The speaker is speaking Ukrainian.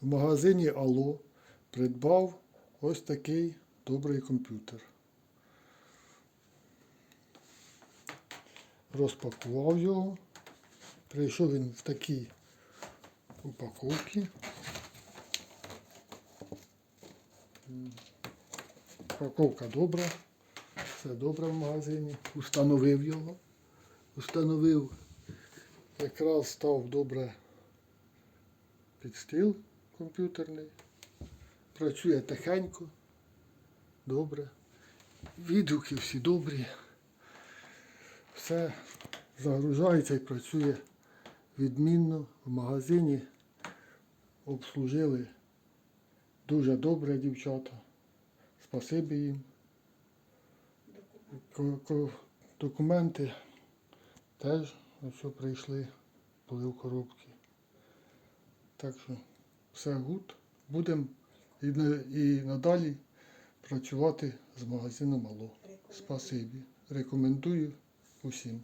в магазині Алло придбав ось такий добрий комп'ютер. Розпакував його. Прийшов він в такій упаковці. Упаковка добра. Все добре в магазині. Установив його. Установив. Якраз став добре під стіл комп'ютерний. Працює тихенько. Добре. Відгуки всі добрі. Все загружається і працює відмінно в магазині. Обслужили дуже добре дівчата. Спасибі їм. Документи теж ось прийшли, були в коробці. Так що все гуд. Будемо і, і надалі працювати з магазином мало. Спасибі. Рекомендую усім.